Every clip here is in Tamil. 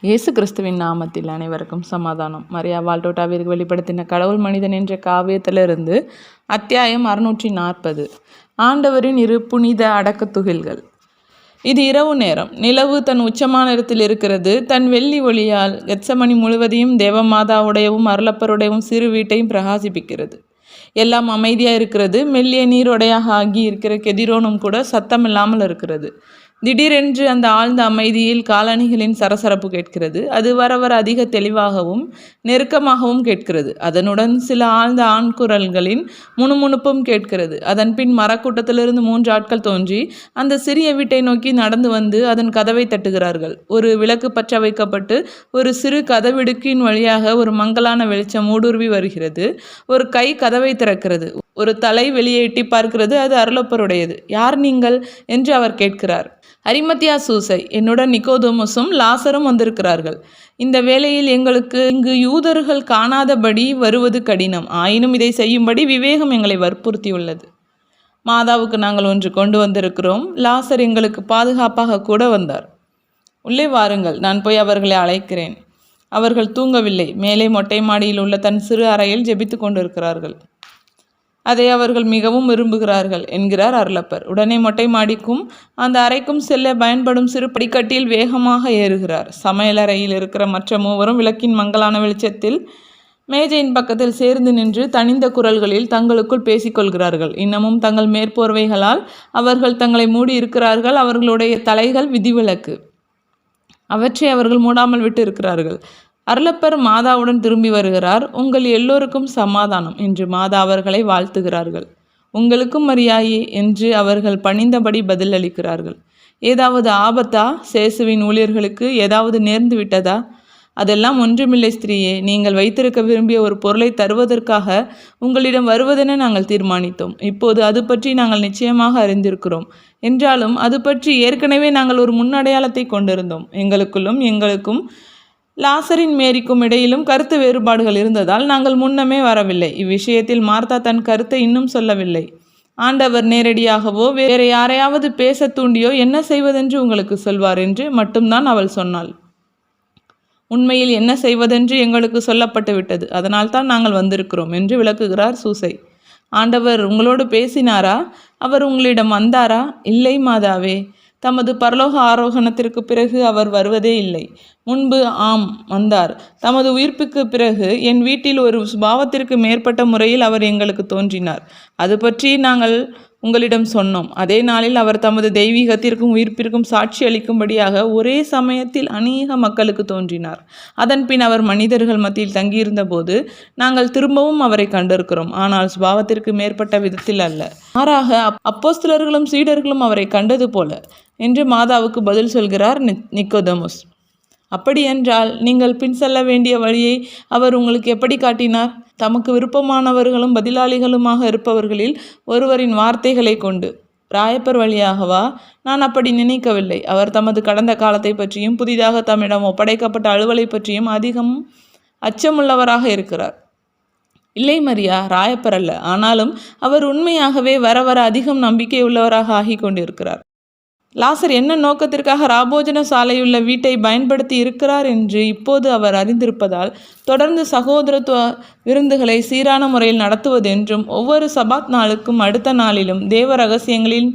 இயேசு கிறிஸ்துவின் நாமத்தில் அனைவருக்கும் சமாதானம். மரியா வால்டோட்டாவிற்கு வெளிப்படுத்தின கடவுள் மனிதன் என்ற காவியத்திலிருந்து அத்தியாயம் அறுநூற்றி நாற்பது ஆண்டவரின் இரு புனித அடக்கத் துகில்கள். இது இரவு நேரம். நிலவு தன் உச்சமான இடத்தில் இருக்கிறது. தன் வெள்ளி ஒளியால் எச்சமணி முழுவதையும் தேவமாதாவுடையவும் அருளப்பருடையவும் சிறு வீட்டையும் பிரகாசிப்பிக்கிறது. எல்லாம் அமைதியாக இருக்கிறது. மெல்லிய நீரோடையாக ஆகி இருக்கிற கெதிரோனும் கூட சத்தமில்லாமல் இருக்கிறது. திடீரென்று அந்த ஆழ்ந்த அமைதியில் காலணிகளின் சரசரப்பு கேட்கிறது. அது வர வர அதிக தெளிவாகவும் நெருக்கமாகவும் கேட்கிறது. அதனுடன் சில ஆழ்ந்த ஆண்குரல்களின் முணுமுணுப்பும் கேட்கிறது. அதன் பின் மரக்கூட்டத்திலிருந்து மூன்று ஆட்கள் தோன்றி அந்த சிறிய வீட்டை நோக்கி நடந்து வந்து அதன் கதவை தட்டுகிறார்கள். ஒரு விளக்கு பற்ற வைக்கப்பட்டு ஒரு சிறு கதவிடுக்கின் வழியாக ஒரு மங்கலான வெளிச்சம் ஊடுருவி வருகிறது. ஒரு கை கதவை திறக்கிறது. ஒரு தலை வெளியே எட்டி பார்க்கிறது அது அருளப்பருடையது. யார் நீங்கள்? என்று அவர் கேட்கிறார். அரிமத்தியா சூசை என்னுடன் நிக்கோதோமஸும் லாசரும் வந்திருக்கிறார்கள். இந்த வேளையில் எங்களுக்கு இங்கு யூதர்கள் காணாதபடி வருவது கடினம். ஆயினும் இதை செய்யும்படி விவேகம் எங்களை வற்புறுத்தியுள்ளது. மாதாவுக்கு நாங்கள் ஒன்று கொண்டு வந்திருக்கிறோம். லாசர் எங்களுக்கு பாதுகாப்பாக கூட வந்தார். உள்ளே வாருங்கள் நான் போய் அவர்களை அழைக்கிறேன். அவர்கள் தூங்கவில்லை. மேலே மொட்டை மாடியில் உள்ள தன் சிறு அறையில் ஜெபித்து கொண்டிருக்கிறார்கள். அதை அவர்கள் மிகவும் விரும்புகிறார்கள் என்கிறார் அருளப்பர். உடனே மொட்டை மாடிக்கும் அந்த அறைக்கும் செல்ல பயன்படும் சிறு படிக்கட்டில் வேகமாக ஏறுகிறார். சமையலறையில் இருக்கிற மற்ற மூவரும் விளக்கின் மங்கலான வெளிச்சத்தில் மேஜையின் பக்கத்தில் சேர்ந்து நின்று தனிந்த குரல்களில் தங்களுக்குள் பேசிக்கொள்கிறார்கள் இன்னமும் தங்கள் மேற்போர்வைகளால் அவர்கள் தங்களை மூடி இருக்கிறார்கள். அவர்களுடைய தலைகள் விதிவிலக்கு. அவற்றை அவர்கள் மூடாமல் விட்டு இருக்கிறார்கள். அருளப்பர் மாதாவுடன் திரும்பி வருகிறார். உங்கள் எல்லோருக்கும் சமாதானம் என்று மாதா அவர்களை வாழ்த்துகிறார்கள். உங்களுக்கும் மரியாயே என்று அவர்கள் பணிந்தபடி பதிலளிக்கிறார்கள். ஏதாவது ஆபத்தா? சேசுவின் ஊழியர்களுக்கு ஏதாவது நேர்ந்து விட்டதா? அதெல்லாம் ஒன்றுமில்லை ஸ்திரீயே. நீங்கள் வைத்திருக்க விரும்பிய ஒரு பொருளை தருவதற்காக உங்களிடம் வருவதென நாங்கள் தீர்மானித்தோம். இப்போது அது பற்றி நாங்கள் நிச்சயமாக அறிந்திருக்கிறோம். என்றாலும் அது பற்றி ஏற்கனவே நாங்கள் ஒரு முன்னடையாளத்தை கொண்டிருந்தோம். எங்களுக்குள்ளும் எங்களுக்கும் லாசரின் மேரிக்கும் இடையிலும் கருத்து வேறுபாடுகள் இருந்ததால் நாங்கள் முன்னமே வரவில்லை. இவ்விஷயத்தில் மார்த்தா தன் கருத்தை இன்னும் சொல்லவில்லை. ஆண்டவர் நேரடியாகவோ வேறு யாரையாவது பேச தூண்டியோ என்ன செய்வதென்று உங்களுக்கு சொல்வார் என்று மட்டும்தான் அவள் சொன்னாள். உண்மையில் என்ன செய்வதென்று எங்களுக்கு சொல்லப்பட்டு விட்டது. அதனால்தான் நாங்கள் வந்திருக்கிறோம் என்று விளக்குகிறார் சூசை. ஆண்டவர் உங்களோடு பேசினாரா? அவர் உங்களிடம் வந்தாரா? இல்லை மாதாவே. தமது பரலோக ஆரோகணத்திற்கு பிறகு அவர் வருவதே இல்லை. முன்பு ஆம் வந்தார். தமது உயிர்ப்புக்கு பிறகு என் வீட்டில் ஒரு சுபாவத்திற்கு மேற்பட்ட முறையில் அவர் எங்களுக்கு தோன்றினார். அது பற்றி நாங்கள் உங்களிடம் சொன்னோம். அதே நாளில் அவர் தமது தெய்வீகத்திற்கும் உயிர்ப்பிற்கும் சாட்சி அளிக்கும்படியாக ஒரே சமயத்தில் அநேக மக்களுக்கு தோன்றினார். அதன்பின் அவர் மனிதர்கள் மத்தியில் தங்கியிருந்த போது நாங்கள் திரும்பவும் அவரை கண்டிருக்கிறோம். ஆனால் சுபாவத்திற்கு மேற்பட்ட விதத்தில் அல்ல. மாறாக அப்போஸ்தலர்களும் சீடர்களும் அவரை கண்டது போல. என்று மாதாவுக்கு பதில் சொல்கிறார் நிக்கோதமுஸ். அப்படியென்றால் நீங்கள் பின் செல்ல வேண்டிய வழியை அவர் உங்களுக்கு எப்படி காட்டினார்? தமக்கு விருப்பமானவர்களும் பதிலாளிகளுமாக இருப்பவர்களில் ஒருவரின் வார்த்தைகளை கொண்டு ராயப்பர் வழியாகவா? நான் அப்படி நினைக்கவில்லை. அவர் தமது கடந்த காலத்தை பற்றியும் புதிதாக தம்மிடம் ஒப்படைக்கப்பட்ட அலுவலை பற்றியும் அதிகம் அச்சமுள்ளவராக இருக்கிறார். இல்லை மரியா ராயப்பர் அல்ல. ஆனாலும் அவர் உண்மையாகவே வர வர அதிகம் நம்பிக்கை உள்ளவராக ஆகி கொண்டிருக்கிறார். லாசர் என்ன நோக்கத்திற்காக ராபோஜன சாலையுள்ள வீட்டை பயன்படுத்தி இருக்கிறார் என்று இப்போது அவர் அறிந்திருப்பதால் தொடர்ந்து சகோதரத்துவ விருந்துகளை சீரான முறையில் நடத்துவதென்றும் ஒவ்வொரு சபாத் நாளுக்கும் அடுத்த நாளிலும் தேவ ரகசியங்களின்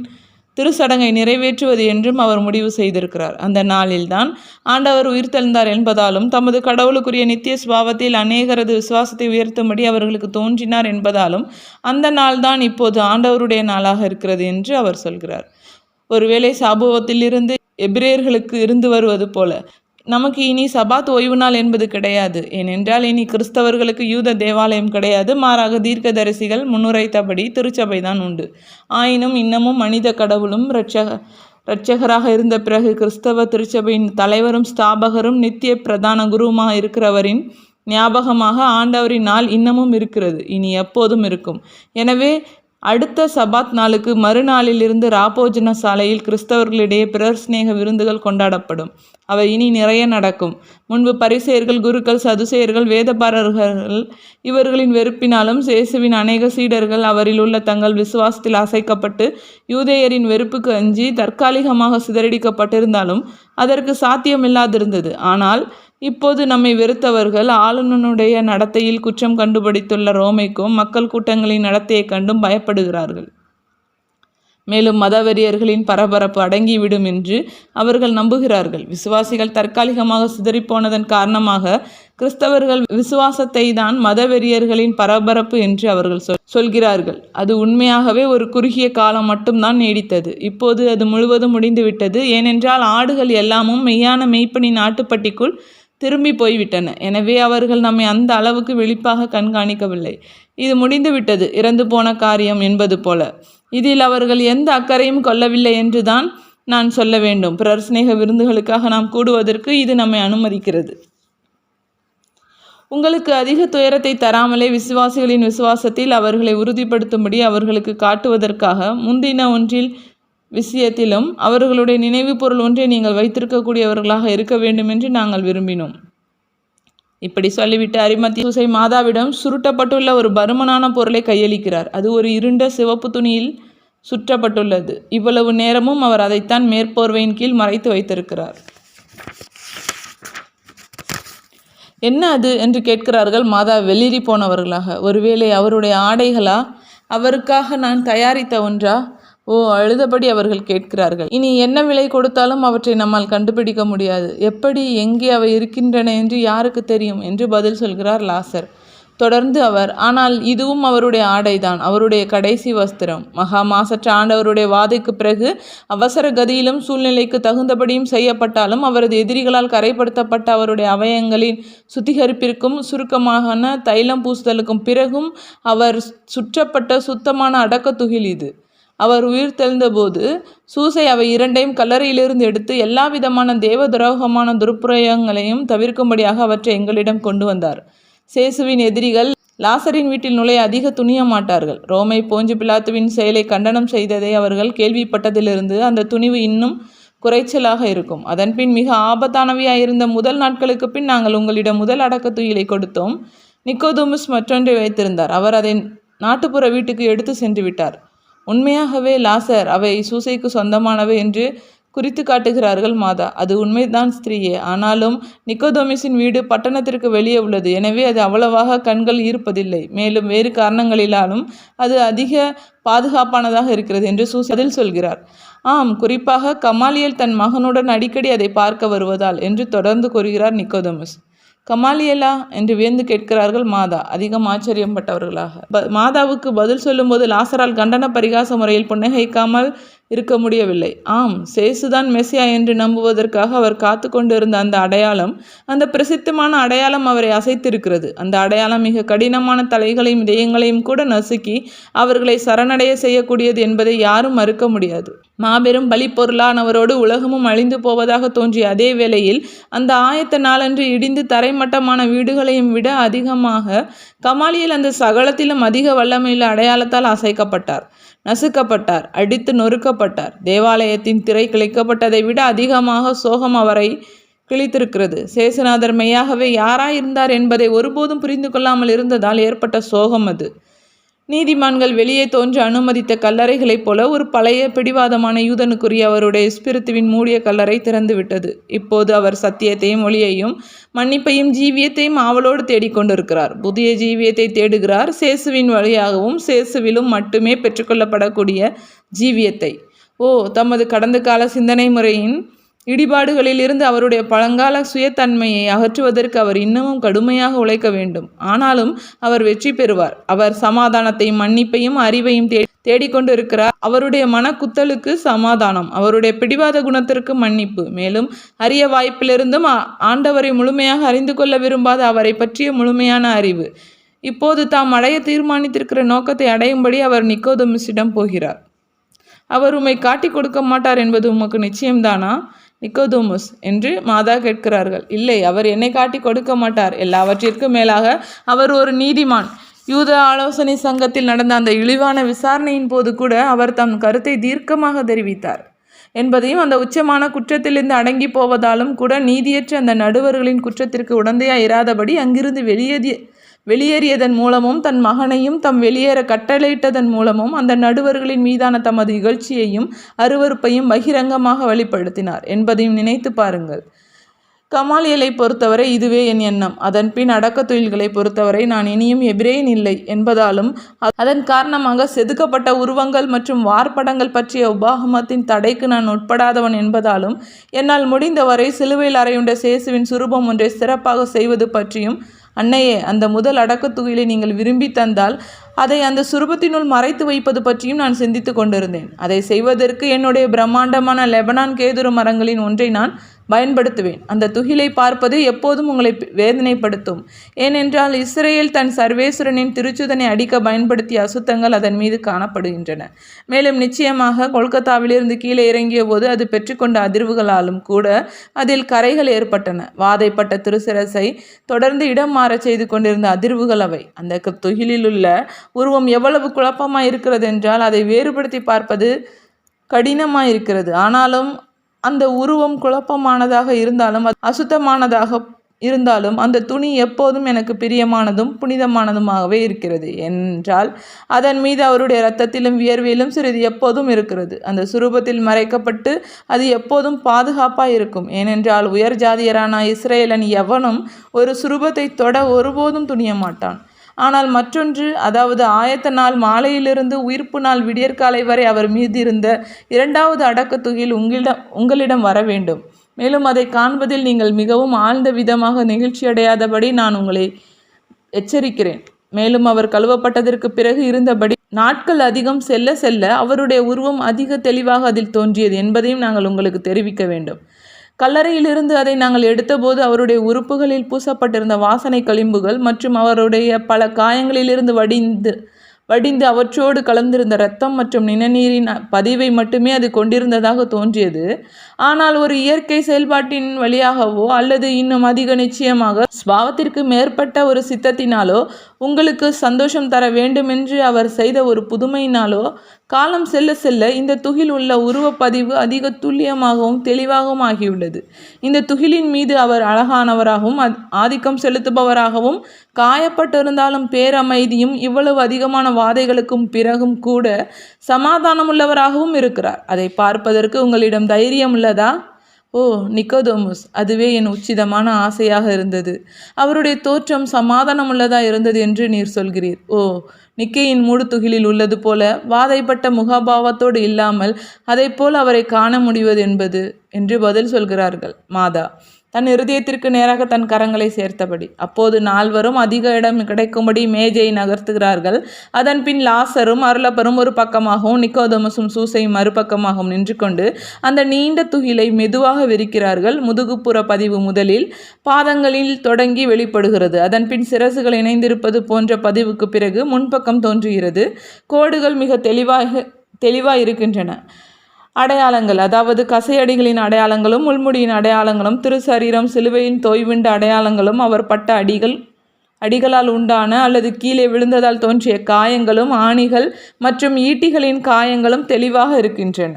திருச்சடங்கை நிறைவேற்றுவது என்றும் அவர் முடிவு செய்திருக்கிறார். அந்த நாளில்தான் ஆண்டவர் உயிர்த்தெழுந்தார் என்பதாலும் தமது கடவுளுக்குரிய நித்திய சுபாவத்தில் அநேகரது விசுவாசத்தை உயர்த்தும்படி அவர்களுக்கு தோன்றினார் என்பதாலும் அந்த நாள்தான் இப்போது ஆண்டவருடைய நாளாக இருக்கிறது என்று அவர் சொல்கிறார். ஒருவேளை சாபவத்திலிருந்து எபிரேயர்களுக்கு இருந்து வருவது போல. நமக்கு இனி சபாத் ஓய்வு நாள் என்பது கிடையாது. ஏனென்றால் இனி கிறிஸ்தவர்களுக்கு யூத தேவாலயம் கிடையாது. மாறாக தீர்க்கதரிசிகள் முன்னுரைத்தபடி திருச்சபை தான் உண்டு. ஆயினும் இன்னமும் மனித கடவுளும் இரட்சக இரட்சகராக இருந்த பிறகு கிறிஸ்தவ திருச்சபையின் தலைவரும் ஸ்தாபகரும் நித்திய பிரதான குருவுமாக இருக்கிறவரின் ஞாபகமாக ஆண்டவரின் நாள் இன்னமும் இருக்கிறது. இனி எப்போதும் இருக்கும். எனவே அடுத்த சபாத் நாளுக்கு மறுநாளிலிருந்து ராபோஜன சாலையில் கிறிஸ்தவர்களிடையே பிறர் சிநேக விருந்துகள் கொண்டாடப்படும். அவை இனி நிறைய நடக்கும். முன்பு பரிசெயர்கள் குருக்கள் சதுசேயர்கள் வேதபாரர்கள் இவர்களின் வெறுப்பினாலும் சேசுவின் அநேக சீடர்கள் அவரில் உள்ள தங்கள் விசுவாசத்தில் அசைக்கப்பட்டு யூதேயரின் வெறுப்புக்கு அஞ்சி தற்காலிகமாக சிதறடிக்கப்பட்டிருந்தாலும் அதற்கு சாத்தியமில்லாதிருந்தது. ஆனால் இப்போது நம்மை வெறுத்தவர்கள் ஆளுநனுடைய நடத்தையில் குற்றம் கண்டுபிடித்துள்ள ரோமைக்கும் மக்கள் கூட்டங்களின் நடத்தையை கண்டும் பயப்படுகிறார்கள். மேலும் மதவெறியர்களின் பரபரப்பு அடங்கிவிடும் என்று அவர்கள் நம்புகிறார்கள். விசுவாசிகள் தற்காலிகமாக சிதறிப்போனதன் காரணமாக கிறிஸ்தவர்கள் விசுவாசத்தை தான் மதவெறியர்களின் பரபரப்பு என்று அவர்கள் சொல் சொல்கிறார்கள். அது உண்மையாகவே ஒரு குறுகிய காலம் மட்டும்தான் நீடித்தது. இப்போது அது முழுவதும் முடிந்துவிட்டது. ஏனென்றால் ஆடுகள் எல்லாமும் மெய்யான மெய்ப்பனின் ஆட்டுப்பட்டிக்குள் திரும்பி போய்விட்டன. எனவே அவர்கள் நம்மை அந்த அளவுக்கு விழிப்பாக கண்காணிக்கவில்லை. இது முடிந்துவிட்டது. இறந்து போன காரியம் என்பது போல. இதில் அவர்கள் எந்த அக்கறையும் கொள்ளவில்லை என்றுதான் நான் சொல்ல வேண்டும். பிறர் சிநேக விருந்துகளுக்காக நாம் கூடுவதற்கு இது நம்மை அனுமதிக்கிறது. உங்களுக்கு அதிக துயரத்தை தராமலே விசுவாசிகளின் விசுவாசத்தில் அவர்களை உறுதிப்படுத்தும்படி அவர்களுக்கு காட்டுவதற்காக முந்தின ஒன்றில் விஷயத்திலும் அவர்களுடைய நினைவு பொருள் ஒன்றை நீங்கள் வைத்திருக்கக்கூடியவர்களாக இருக்க வேண்டும் என்று நாங்கள் விரும்பினோம். இப்படி சொல்லிவிட்டு அரிமத்தி சூசை மாதாவிடம் சுருட்டப்பட்டுள்ள ஒரு பருமனான பொருளை கையளிக்கிறார். அது ஒரு இருண்ட சிவப்பு துணியில் சுற்றப்பட்டுள்ளது. இவ்வளவு நேரமும் அவர் அதைத்தான் மேற்போர்வையின் கீழ் மறைத்து வைத்திருக்கிறார். என்ன அது என்று கேட்கிறார்கள் மாதா வெளிரி போனவர்களாக ஒருவேளை அவருடைய ஆடைகளா? அவருக்காக நான் தயாரித்த ஒன்றா? ஓ அழுதபடி அவர்கள் கேட்கிறார்கள். இனி என்ன விலை கொடுத்தாலும் அவற்றை நம்மால் கண்டுபிடிக்க முடியாது. எப்படி எங்கே அவை இருக்கின்றன என்று யாருக்கு தெரியும் என்று பதில் சொல்கிறார் லாசர். தொடர்ந்து அவர் ஆனால் இதுவும் அவருடைய ஆடைதான் அவருடைய கடைசி வஸ்திரம். மகா மாசற்ற ஆண்டவருடைய வாதைக்கு பிறகு அவசர கதியிலும் சூழ்நிலைக்கு தகுந்தபடியும் செய்யப்பட்டாலும் அவரது எதிரிகளால் கரைப்படுத்தப்பட்ட அவருடைய அவயங்களின் சுத்திகரிப்பிற்கும் சுருக்கமான தைலம் பூசுதலுக்கும் பிறகும் அவர் சுற்றப்பட்ட சுத்தமான அடக்கத்துகில் இது. அவர் உயிர் தெழுந்தபோது சூசை அவை இரண்டையும் கல்லறையிலிருந்து எடுத்து எல்லா விதமான தேவ துரோகமான துருப்புரயங்களையும் தவிர்க்கும்படியாக அவற்றை எங்களிடம் கொண்டு வந்தார். சேசுவின் எதிரிகள் லாசரின் வீட்டில் நுழைய அதிக துணிய மாட்டார்கள் ரோமை போஞ்சு பிலாத்துவின் செயலை கண்டனம் செய்ததை அவர்கள் கேள்விப்பட்டதிலிருந்து அந்த துணிவு இன்னும் குறைச்சலாக இருக்கும். அதன்பின் மிக ஆபத்தானவையாயிருந்த முதல் நாட்களுக்கு பின் நாங்கள் உங்களிடம் முதல் அடக்க துயிலை கொடுத்தோம். நிக்கோதுமுஸ் மற்றொன்றை வைத்திருந்தார். அவர் அதை நாட்டுப்புற வீட்டுக்கு எடுத்து சென்று விட்டார் உண்மையாகவே லாசர் அவை சூசைக்கு சொந்தமானவை என்று குறித்து காட்டுகிறார்கள் மாதா. அது உண்மைதான் ஸ்திரீயே. ஆனாலும் நிக்கோதோமிஸின் வீடு பட்டணத்திற்கு வெளியே உள்ளது. எனவே அது அவ்வளவாக கண்கள் ஈர்ப்பதில்லை. மேலும் வேறு காரணங்களிலாலும் அது அதிக பாதுகாப்பானதாக இருக்கிறது என்று சூசி அதில் சொல்கிறார். ஆம் குறிப்பாக கமாலியல் தன் மகனுடன் அடிக்கடி அதை பார்க்க வருவதால் என்று தொடர்ந்து கூறுகிறார் நிக்கோதோமஸ். கமாலியலா என்று வியந்து கேட்கிறார்கள் மாதா. அதிகம் ஆச்சரியப்பட்டவர்களாக. மாதாவுக்கு பதில் சொல்லும்போது லாசரால் கண்டன பரிகாச முறையில் புன்னகைக்காமல் இருக்க முடியவில்லை. ஆம் சேசுதான் மெசியா என்று நம்புவதற்காக அவர் காத்து கொண்டிருந்த அந்த அடையாளம் அந்த பிரசித்தமான அடையாளம் அவரை அசைத்திருக்கிறது. அந்த அடையாளம் மிக கடினமான தலைகளையும் இதயங்களையும் கூட நசுக்கி அவர்களை சரணடைய செய்யக்கூடியது என்பதை யாரும் மறுக்க முடியாது. மாபெரும் பலிப்பொருளானவரோடு உலகமும் அழிந்து போவதாக தோன்றிய அதே வேளையில் அந்த ஆயத்த நாளன்று இடிந்து தரைமட்டமான வீடுகளையும் விட அதிகமாக கமாலியில் அந்த சகலத்திலும் அதிக வல்லமையுள்ள அடையாளத்தால் அசைக்கப்பட்டார். நசுக்கப்பட்டார் அடித்து நொறுக்கப்பட்டார். தேவாலயத்தின் திரை கிழிக்கப்பட்டதை விட அதிகமாக சோகம் அவரை கிழித்திருக்கிறது. சேசுநாதர் மெய்யாகவே யாராயிருந்தார் என்பதை ஒருபோதும் புரிந்து கொள்ளாமல் இருந்ததால் ஏற்பட்ட சோகம் அது. நீதிமான்கள் வெளியே தோன்ற அனுமதித்த கல்லறைகளைப் போல ஒரு பழைய பிடிவாதமான யூதனுக்குரிய அவருடைய ஸ்பிரித்துவின் மூடிய கல்லறை திறந்துவிட்டது. இப்போது அவர் சத்தியத்தையும் ஒளியையும் மன்னிப்பையும் ஜீவியத்தையும் ஆவலோடு தேடிக்கொண்டிருக்கிறார் புதிய ஜீவியத்தை தேடுகிறார். சேசுவின் வழியாகவும் சேசுவிலும் மட்டுமே பெற்றுக்கொள்ளப்படக்கூடிய ஜீவியத்தை. ஓ தமது கடந்த கால சிந்தனை முறையின் இடிபாடுகளில் இருந்து அவருடைய பழங்கால சுயத்தன்மையை அகற்றுவதற்கு அவர் இன்னமும் கடுமையாக உழைக்க வேண்டும். ஆனாலும் அவர் வெற்றி பெறுவார். அவர் சமாதானத்தையும் மன்னிப்பையும் அறிவையும் தே தேடிக்கொண்டு இருக்கிறார் அவருடைய மனக்குத்தலுக்கு சமாதானம் அவருடைய பிடிவாத குணத்திற்கு மன்னிப்பு. மேலும் அரிய வாய்ப்பிலிருந்தும் ஆண்டவரை முழுமையாக அறிந்து கொள்ள விரும்பாத அவரை பற்றிய முழுமையான அறிவு. இப்போது தாம் அடைய தீர்மானித்திருக்கிற நோக்கத்தை அடையும்படி அவர் நிக்கோதமிஸிடம் போகிறார். அவர் உம்மை காட்டி கொடுக்க மாட்டார் என்பது உமக்கு நிச்சயம்தானா? நிக்கோதோமஸ் என்று மாதா கேட்கிறார்கள். இல்லை அவர் என்னை காட்டி கொடுக்க மாட்டார். எல்லாவற்றிற்கும் மேலாக அவர் ஒரு நீதிமான். யூத ஆலோசனை சங்கத்தில் நடந்த அந்த இழிவான விசாரணையின் போது கூட அவர் தம் கருத்தை தீர்க்கமாக தெரிவித்தார். என்பதையும் அந்த உச்சமான குற்றத்திலிருந்து அடங்கி போவதாலும் கூட நீதியற்ற அந்த நடுவர்களின் குற்றத்திற்கு உடந்தையாக இராதபடி அங்கிருந்து வெளியேறிய வெளியேறியதன் மூலமும் தன் மகனையும் தம் வெளியேற கட்டளையிட்டதன் மூலமும் அந்த நடுவர்களின் மீதான தமது இகழ்ச்சியையும் அருவருப்பையும் பகிரங்கமாக வெளிப்படுத்தினார் என்பதையும் நினைத்து பாருங்கள். கமாலியலை பொறுத்தவரை இதுவே என் எண்ணம். அதன் பின் அடக்கத் தொழில்களை பொறுத்தவரை நான் இனியும் எபிரேன் இல்லை என்பதாலும் அதன் காரணமாக செதுக்கப்பட்ட உருவங்கள் மற்றும் வார்ப்படங்கள் பற்றிய உபாகமத்தின் தடைக்கு நான் உட்படாதவன் என்பதாலும் என்னால் முடிந்தவரை சிலுவையில் அறையுண்ட சேசுவின் சுரூபம் ஒன்றை சிறப்பாக செய்வது பற்றியும் அன்னையே அந்த முதல் அடக்கத் நீங்கள் விரும்பி தந்தால் அதை அந்த சுரூபத்தினுள் மறைத்து வைப்பது பற்றியும் நான் சிந்தித்து கொண்டிருந்தேன். அதை செய்வதற்கு என்னுடைய பிரம்மாண்டமான லெபனான் கேதுரு மரங்களின் ஒன்றை நான் பயன்படுத்துவேன். அந்த துகிலை பார்ப்பது எப்போதும் உங்களை வேதனைப்படுத்தும். ஏனென்றால் இஸ்ரேல் தன் சர்வேஸ்வரனின் திருச்சுதனை அடிக்க பயன்படுத்திய அசுத்தங்கள் அதன் மீது காணப்படுகின்றன. மேலும் நிச்சயமாக கொல்கத்தாவிலிருந்து கீழே இறங்கிய போது அது பெற்றுக்கொண்ட அதிர்வுகளாலும் கூட அதில் கரைகள் ஏற்பட்டன. வாதைப்பட்ட திருசிரசை தொடர்ந்து இடம் மாறச் செய்து கொண்டிருந்த அதிர்வுகள் அவை. அந்த துகிலில் உள்ள உருவம் எவ்வளவு குழப்பமாக இருக்கிறது என்றால் அதை வேறுபடுத்தி பார்ப்பது கடினமாக இருக்கிறது ஆனாலும் அந்த உருவம் குழப்பமானதாக இருந்தாலும் அசுத்தமானதாக இருந்தாலும் அந்த துணி எப்போதும் எனக்கு பிரியமானதும் புனிதமானதுமாகவே இருக்கிறது. என்றால் அதன் மீது அவருடைய இரத்தத்திலும் வியர்வியிலும் சிறிது எப்போதும் இருக்கிறது. அந்த சுரூபத்தில் மறைக்கப்பட்டு அது எப்போதும் பாதுகாப்பாக இருக்கும். ஏனென்றால் உயர் ஜாதியரான இஸ்ரேலன் எவனும் ஒரு சுரூபத்தை தொட ஒருபோதும் துணிய மாட்டான் ஆனால் மற்றொன்று அதாவது ஆயத்த நாள் மாலையிலிருந்து உயிர்ப்பு நாள் விடியற்காலை வரை அவர் மீது இருந்த இரண்டாவது அடக்கத்துகில் உங்களிடம் உங்களிடம் வர வேண்டும். மேலும் அதை காண்பதில் நீங்கள் மிகவும் ஆழ்ந்த விதமாக நெகிழ்ச்சியடையாதபடி நான் உங்களை எச்சரிக்கிறேன். மேலும் அவர் கழுவப்பட்டதற்கு பிறகு இருந்தபடி நாட்கள் அதிகம் செல்ல செல்ல அவருடைய உருவம் அதிக தெளிவாக அதில் தோன்றியது என்பதையும் நாங்கள் உங்களுக்கு தெரிவிக்க வேண்டும். கல்லறையிலிருந்து அதை நாங்கள் எடுத்தபோது அவருடைய உறுப்புகளில் பூசப்பட்டிருந்த வாசனை களிம்புகள் மற்றும் அவருடைய பல காயங்களிலிருந்து வடிந்து வடிந்து அவற்றோடு கலந்திருந்த இரத்தம் மற்றும் நிணநீரின் பதிவை மட்டுமே அது கொண்டிருந்ததாக தோன்றியது. ஆனால் ஒரு இயற்கை செயல்பாட்டின் வழியாகவோ அல்லது இன்னும் அதிக நிச்சயமாக ஸ்வாவத்திற்கு மேற்பட்ட ஒரு சித்தத்தினாலோ உங்களுக்கு சந்தோஷம் தர வேண்டுமென்று அவர் செய்த ஒரு புதுமையினாலோ காலம் செல்ல செல்ல இந்த துகில் உள்ள உருவப்பதிவு அதிக துல்லியமாகவும் தெளிவாகவும் ஆகியுள்ளது. இந்த துகிலின் மீது அவர் அழகானவராகவும் ஆதிக்கம் செலுத்துபவராகவும் காயப்பட்டிருந்தாலும் பேரமைதியும் இவ்வளவு அதிகமான வாதைகளுக்கும் பிறகும் கூட சமாதானமுள்ளவராகவும் இருக்கிறார். அதை பார்ப்பதற்கு உங்களிடம் தைரியம் உள்ளதா? ஓ நிக்கோதோமுஸ் அதுவே என் உச்சிதமான ஆசையாக இருந்தது. அவருடைய தோற்றம் சமாதானமுள்ளதா இருந்தது என்று நீர் சொல்கிறீர். ஓ நிக்கையின் மூடுதுகிலில் உள்ளது போல வாதைப்பட்ட முகபாவத்தோடு இல்லாமல் அதை போல் அவரை காண முடிவது என்பது என்று பதில் சொல்கிறார்கள். மாதா தன் இருதயத்திற்கு நேராக தன் கரங்களை சேர்த்தபடி. அப்போது நால்வரும் அதிக இடம் கிடைக்கும்படி மேஜை நகர்த்துகிறார்கள். அதன் பின் லாசரும் அருளப்பரும் ஒரு பக்கமாகவும் நிக்கோதமசும் சூசையும் மறுபக்கமாகவும் நின்று கொண்டு அந்த நீண்ட துகிலை மெதுவாக விரிக்கிறார்கள். முதுகுப்புற பதிவு முதலில் பாதங்களில் தொடங்கி வெளிப்படுகிறது. அதன் பின் சிரசுகள் இணைந்திருப்பது போன்ற பதிவுக்கு பிறகு முன்பக்கம் தோன்றுகிறது. கோடுகள் மிக தெளிவாக தெளிவாக இருக்கின்றன அடையாளங்கள். அதாவது கசையடிகளின் அடையாளங்களும் முள்முடியின் அடையாளங்களும் திருசரீரம் சிலுவையின் தொய்விண்ட அடையாளங்களும் அவர் பட்ட அடிகள் அடிகளால் உண்டான அல்லது கீழே விழுந்ததால் தோன்றிய காயங்களும் ஆணிகள் மற்றும் ஈட்டிகளின் காயங்களும் தெளிவாக இருக்கின்றன.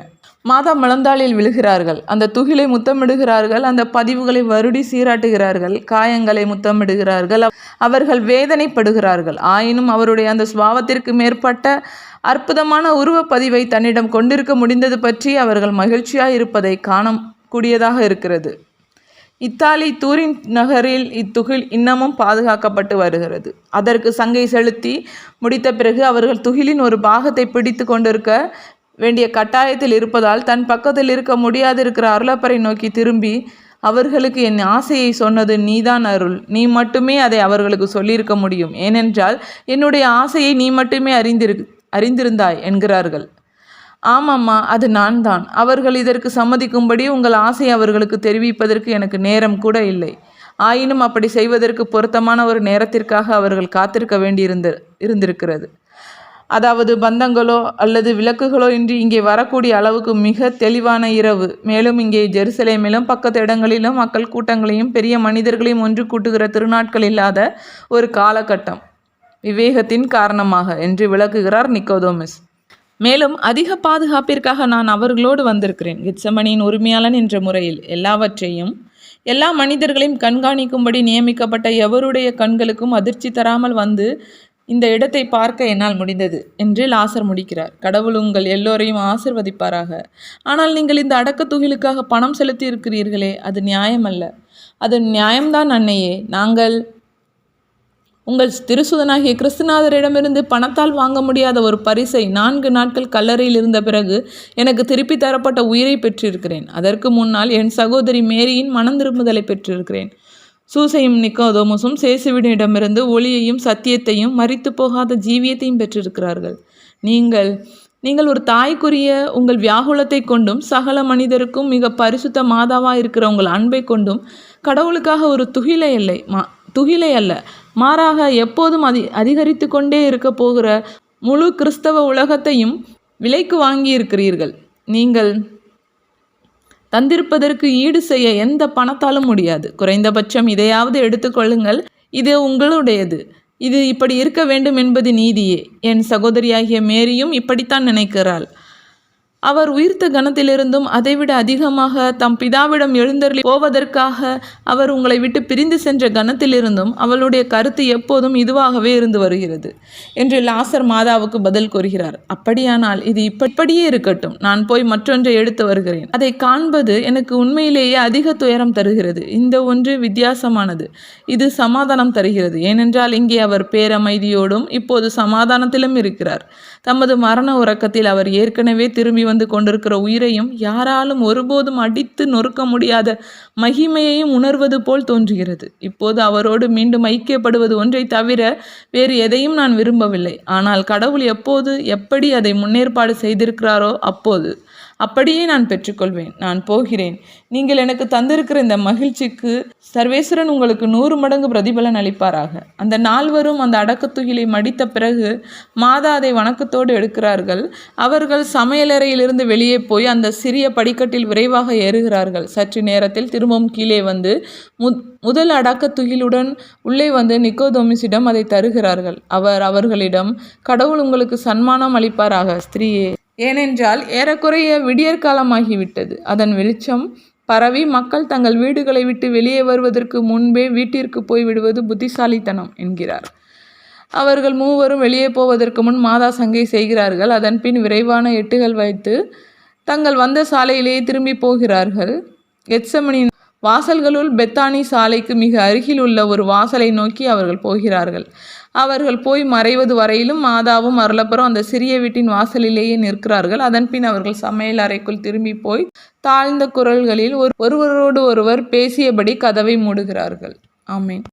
மாதா முழந்தாளில் விழுகிறார்கள். அந்த துகிலை முத்தமிடுகிறார்கள். அந்த பதிவுகளை வருடி சீராட்டுகிறார்கள். காயங்களை முத்தமிடுகிறார்கள். அவர்கள் வேதனைப்படுகிறார்கள். ஆயினும் அவருடைய அந்த சுவாவத்திற்கு மேற்பட்ட அற்புதமான உருவப்பதிவை தன்னிடம் கொண்டிருக்க முடிந்தது பற்றி அவர்கள் மகிழ்ச்சியாக இருப்பதை காணக்கூடியதாக இருக்கிறது. இத்தாலி தூரின் நகரில் இத்துகில் இன்னமும் பாதுகாக்கப்பட்டு வருகிறது. அதற்கு சங்கை செலுத்தி முடித்த பிறகு அவர்கள் துகிலின் ஒரு பாகத்தை பிடித்து கொண்டிருக்க வேண்டிய கட்டாயத்தில் இருப்பதால் தன் பக்கத்தில் இருக்க முடியாதிருக்கிற அருளப்பரை நோக்கி திரும்பி அவர்களுக்கு என் ஆசையை சொன்னது நீதான் அருள். நீ மட்டுமே அதை அவர்களுக்கு சொல்லியிருக்க முடியும். ஏனென்றால் என்னுடைய ஆசையை நீ மட்டுமே அறிந்திரு அறிந்திருந்தாய் என்கிறார்கள். ஆமாம்மா அது நான் தான். அவர்கள் இதற்கு சம்மதிக்கும்படி உங்கள் ஆசை அவர்களுக்கு தெரிவிப்பதற்கு எனக்கு நேரம் கூட இல்லை. ஆயினும் அப்படி செய்வதற்கு பொருத்தமான ஒரு நேரத்திற்காக அவர்கள் காத்திருக்க வேண்டியிருந்த இருந்திருக்கிறது. அதாவது பந்தங்களோ அல்லது விளக்குகளோ இன்றி இங்கே வரக்கூடிய அளவுக்கு மிக தெளிவான இரவு. மேலும் இங்கே ஜெருசலேமிலும் பக்கத்து இடங்களிலும் மக்கள் கூட்டங்களையும் பெரிய மனிதர்களையும் ஒன்று கூட்டுகிற திருநாட்கள் இல்லாத ஒரு காலகட்டம். விவேகத்தின் காரணமாக என்று விளக்குகிறார் நிக்கோதோமிஸ். மேலும் அதிக பாதுகாப்பிற்காக நான் அவர்களோடு வந்திருக்கிறேன். கெத்சமணியின் உரிமையாளன் என்ற முறையில் எல்லாவற்றையும் எல்லா மனிதர்களையும் கண்காணிக்கும்படி நியமிக்கப்பட்ட எவருடைய கண்களுக்கும் அதிர்ச்சி தராமல் வந்து இந்த இடத்தை பார்க்க என்னால் முடிந்தது என்று லாசர் முடிக்கிறார். கடவுள் உங்கள் எல்லோரையும் ஆசிர்வதிப்பாராக. ஆனால் நீங்கள் இந்த அடக்கத் துகிலுக்காக பணம் செலுத்தி இருக்கிறீர்களே அது நியாயமல்ல. அது நியாயம்தான் அன்னையே. நாங்கள் உங்கள் திருசுதனாகிய கிறிஸ்துநாதரிடமிருந்து பணத்தால் வாங்க முடியாத ஒரு பரிசை நான்கு நாட்கள் கல்லறையில் இருந்த பிறகு எனக்கு திருப்பி தரப்பட்ட உயிரை பெற்றிருக்கிறேன். அதற்கு முன்னால் என் சகோதரி மேரியின் மனம் திரும்புதலை பெற்றிருக்கிறேன். சூசையும் நிக்கோதோமஸும் சேசுவினிடமிருந்து ஒளியையும் சத்தியத்தையும் மறித்து போகாத ஜீவியத்தையும் பெற்றிருக்கிறார்கள். நீங்கள் நீங்கள் ஒரு தாய்க்குரிய உங்கள் வியாகுலத்தை கொண்டும் சகல மனிதருக்கும் மிக பரிசுத்த மாதாவாக இருக்கிற உங்கள் அன்பை கொண்டும் கடவுளுக்காக ஒரு துகிலை இல்லை மா துகிலை அல்ல மாறாக எப்போதும் அதி அதிகரித்து கொண்டே இருக்க போகிற முழு கிறிஸ்தவ உலகத்தையும் விலைக்கு வாங்கி இருக்கிறீர்கள் நீங்கள் தந்திருப்பதற்கு ஈடு செய்ய எந்த பணத்தாலும் முடியாது. குறைந்தபட்சம் இதையாவது எடுத்துக்கொள்ளுங்கள் இது உங்களுடையது. இது இப்படி இருக்க வேண்டும் என்பது நீதியே. என் சகோதரியாகிய மேரியும் இப்படித்தான் நினைக்கிறாள். அவர் உயிர்த்த கணத்திலிருந்தும் அதைவிட அதிகமாக தம் பிதாவிடம் எழுந்தருளி போவதற்காக அவர் உங்களை விட்டு பிரிந்து சென்ற கணத்திலிருந்தும் அவளுடைய கருத்து எப்போதும் இதுவாகவே இருந்து வருகிறது என்று லாசர் மாதாவுக்கு பதில் கூறுகிறார். அப்படியானால் இது இப்படியே இருக்கட்டும். நான் போய் மற்றொன்றை எடுத்து வருகிறேன். அதை காண்பது எனக்கு உண்மையிலேயே அதிக துயரம் தருகிறது. இந்த ஒன்று வித்தியாசமானது. இது சமாதானம் தருகிறது. ஏனென்றால் இங்கே அவர் பேரமைதியோடும் இப்போது சமாதானத்திலும் இருக்கிறார். தமது மரண உறக்கத்தில் அவர் ஏற்கனவே திரும்பி வந்து கொண்டிருக்கிற உயிரையும் யாராலும் ஒருபோதும் அடித்து நொறுக்க முடியாத மகிமையையும் உணர்வது போல் தோன்றுகிறது. இப்போது அவரோடு மீண்டும் ஐக்கியப்படுவது ஒன்றை தவிர வேறு எதையும் நான் விரும்பவில்லை. ஆனால் கடவுள் எப்போது எப்படி அதை முன்னேற்பாடு செய்திருக்கிறாரோ அப்போது. அப்படியே நான் பெற்றுக்கொள்வேன். நான் போகிறேன். நீங்கள் எனக்கு தந்திருக்கிற இந்த மகிழ்ச்சிக்கு சர்வேஸ்வரன் உங்களுக்கு நூறு மடங்கு பிரதிபலன் அளிப்பாராக. அந்த நால்வரும் அந்த அடக்கத்துகிலை மடித்த பிறகு மாதா அதை வணக்கத்தோடு எடுக்கிறார்கள். அவர்கள் சமையலறையிலிருந்து வெளியே போய் அந்த சிறிய படிக்கட்டில் விரைவாக ஏறுகிறார்கள். சற்று நேரத்தில் திரும்பவும் கீழே வந்து மு முதல் அடக்கத்துகிலுடன் உள்ளே வந்து நிக்கோதோமிஸிடம் அதை தருகிறார்கள். அவர் அவர்களிடம் கடவுள் உங்களுக்கு சன்மானம் அளிப்பாராக ஸ்திரீயே! ஏனென்றால் ஏறக்குறைய விடியற்காலமாகிவிட்டது அதன் வெளிச்சம் பரவி மக்கள் தங்கள் வீடுகளை விட்டு வெளியே வருவதற்கு முன்பே வீட்டிற்கு போய் விடுவது புத்திசாலித்தனம் என்கிறார். அவர்கள் மூவரும் வெளியே போவதற்கு முன் மாதா சங்கை செய்கிறார்கள். அதன் பின் விரைவான எட்டுகள் வைத்து தங்கள் வந்த சாலையிலேயே திரும்பி போகிறார்கள். எத்சமனின் வாசல்களுள் பெத்தானி சாலைக்கு மிக அருகில் உள்ள ஒரு வாசலை நோக்கி அவர்கள் போகிறார்கள். அவர்கள் போய் மறைவது வரையிலும் மாதாவும் அருளப்பரும் அந்த சிறிய வீட்டின் வாசலிலேயே நிற்கிறார்கள். அதன்பின் அவர்கள் சமையல் அறைக்குள் திரும்பி போய் தாழ்ந்த குரல்களில் ஒரு ஒருவரோடு ஒருவர் பேசியபடி கதவை மூடுகிறார்கள். ஆமேன்.